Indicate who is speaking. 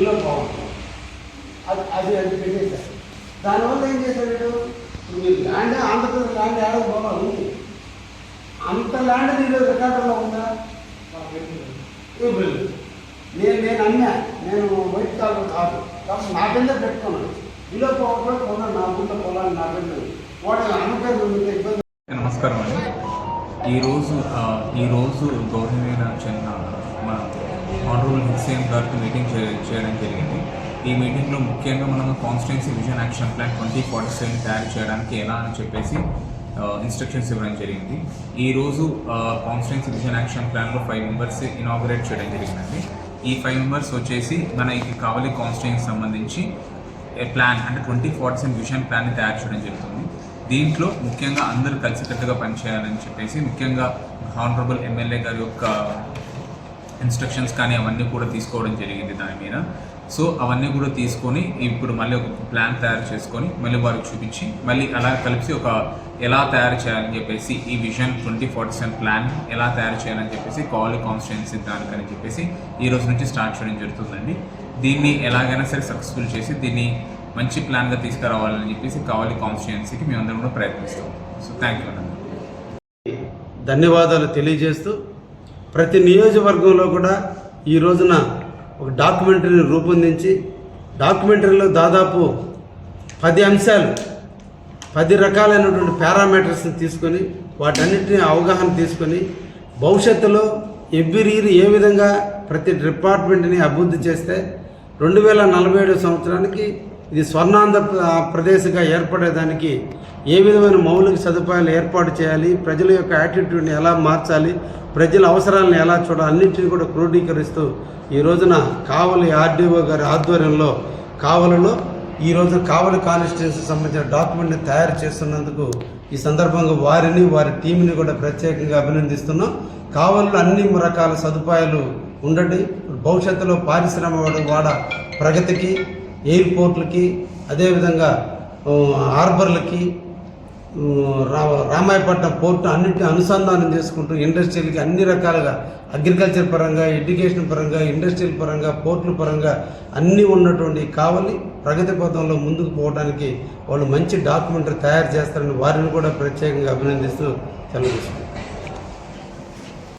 Speaker 1: Below poverty అది అది అది పెట్టేశారు దానివల్ల ఏం చేశాడు? ఇప్పుడు మీరు ల్యాండ్ ఆంధ్రప్రదేశ్ ల్యాండ్ ఏడవ పోవాలి ఉంది. అంత ల్యాండ్ మీరు రికార్డులో ఉందా? ఇవ్వలేదు నేను నేను అన్నా నేను వైట్ కాలం కాదు. కాబట్టి నా కింద పెట్టుకున్నాను. బిలో పవర్లో కొన్నాను నా గుండె పొలాన్ని నా కింద వాడు అమ్మకారు ఇబ్బంది.
Speaker 2: నమస్కారం అండి. ఈరోజు ఈరోజు గౌరవనీయుల చెందిన మన ఆనరబుల్ హుస్సేన్ గారితో మీటింగ్ చేయడం జరిగింది. ఈ మీటింగ్లో ముఖ్యంగా మనం constituency vision action plan twenty forty seven తయారు చేయడానికి ఎలా అని చెప్పేసి ఇన్స్ట్రక్షన్స్ ఇవ్వడం జరిగింది. ఈరోజు కాన్స్టిట్యున్సీ విజన్ యాక్షన్ ప్లాన్లో ఫైవ్ మెంబర్స్ ఇనాగరేట్ చేయడం జరిగిందండి. ఈ ఫైవ్ మెంబర్స్ వచ్చేసి మనకి కావలి కాన్స్టిట్యున్సీ సంబంధించి ప్లాన్ అంటే ట్వంటీ ఫార్టీ సెవెన్ విజన్ ప్లాన్ని తయారు చేయడం జరుగుతుంది. దీంట్లో ముఖ్యంగా అందరూ కలిసికట్టుగా పనిచేయాలని చెప్పేసి ముఖ్యంగా హానరబుల్ ఎమ్మెల్యే గారి యొక్క ఇన్స్ట్రక్షన్స్ కానీ అవన్నీ కూడా తీసుకోవడం జరిగింది దాని మీద. సో అవన్నీ కూడా తీసుకొని ఇప్పుడు మళ్ళీ ఒక ప్లాన్ తయారు చేసుకొని మళ్ళీ వారికి చూపించి మళ్ళీ అలా కలిసి ఒక ఎలా తయారు చేయాలని చెప్పేసి ఈ vision twenty forty seven plan ఎలా తయారు చేయాలని చెప్పేసి కావాలి కాన్స్టిట్యున్సీ దానికని చెప్పేసి ఈ రోజు నుంచి స్టార్ట్ చేయడం జరుగుతుందండి. దీన్ని ఎలాగైనా సరే సక్సెస్ఫుల్ చేసి దీన్ని మంచి ప్లాన్గా తీసుకురావాలని చెప్పేసి కావాలి కాన్స్టిట్యున్సీకి మేమందరం కూడా ప్రయత్నిస్తాం. సో థ్యాంక్ యూ అండి
Speaker 1: ధన్యవాదాలు తెలియజేస్తూ ప్రతి నియోజకవర్గంలో కూడా ఈ రోజున ఒక డాక్యుమెంటరీని రూపొందించి డాక్యుమెంటరీలో దాదాపు పది అంశాలు పది రకాలైనటువంటి పారామీటర్స్ని తీసుకొని వాటన్నిటిని అవగాహన తీసుకొని భవిష్యత్తులో ఎవ్రీ ఇయర్ ఏ విధంగా ప్రతి డిపార్ట్మెంట్ని అభివృద్ధి చేస్తే రెండు వేల నలభై ఏడు సంవత్సరానికి ఇది స్వర్ణాంధ్ర ప్రదేశ్గా ఏర్పడేదానికి ఏ విధమైన మౌలిక సదుపాయాలు ఏర్పాటు చేయాలి? ప్రజల యొక్క యాటిట్యూడ్ని ఎలా మార్చాలి? ప్రజల అవసరాలను ఎలా చూడాలి? అన్నింటినీ కూడా క్రోడీకరిస్తూ ఈ రోజున కావలి ఆర్డీఓ గారి ఆధ్వర్యంలో కావలిలో ఈ రోజు కావలి కాన్స్టిట్యూన్సీ సంబంధించిన డాక్యుమెంట్ని తయారు చేస్తున్నందుకు ఈ సందర్భంగా వారిని వారి టీంని కూడా ప్రత్యేకంగా అభినందిస్తున్నాం. కావలిలో అన్ని రకాల సదుపాయాలు ఉండండి. భవిష్యత్తులో పారిశ్రమ వాడ ప్రగతికి ఎయిర్పోర్ట్లకి అదేవిధంగా హార్బర్లకి రామాయపట్నం పోర్టు అన్నింటిని అనుసంధానం చేసుకుంటూ ఇండస్ట్రీలకి అన్ని రకాలుగా అగ్రికల్చర్ పరంగా ఎడ్యుకేషన్ పరంగా ఇండస్ట్రియల్ పరంగా పోర్టుల పరంగా అన్నీ ఉన్నటువంటి కావలి ప్రగతి పథంలో ముందుకు పోవడానికి వాళ్ళు మంచి డాక్యుమెంటరీ తయారు చేస్తారని వారిని కూడా ప్రత్యేకంగా అభినందిస్తూ సెలవు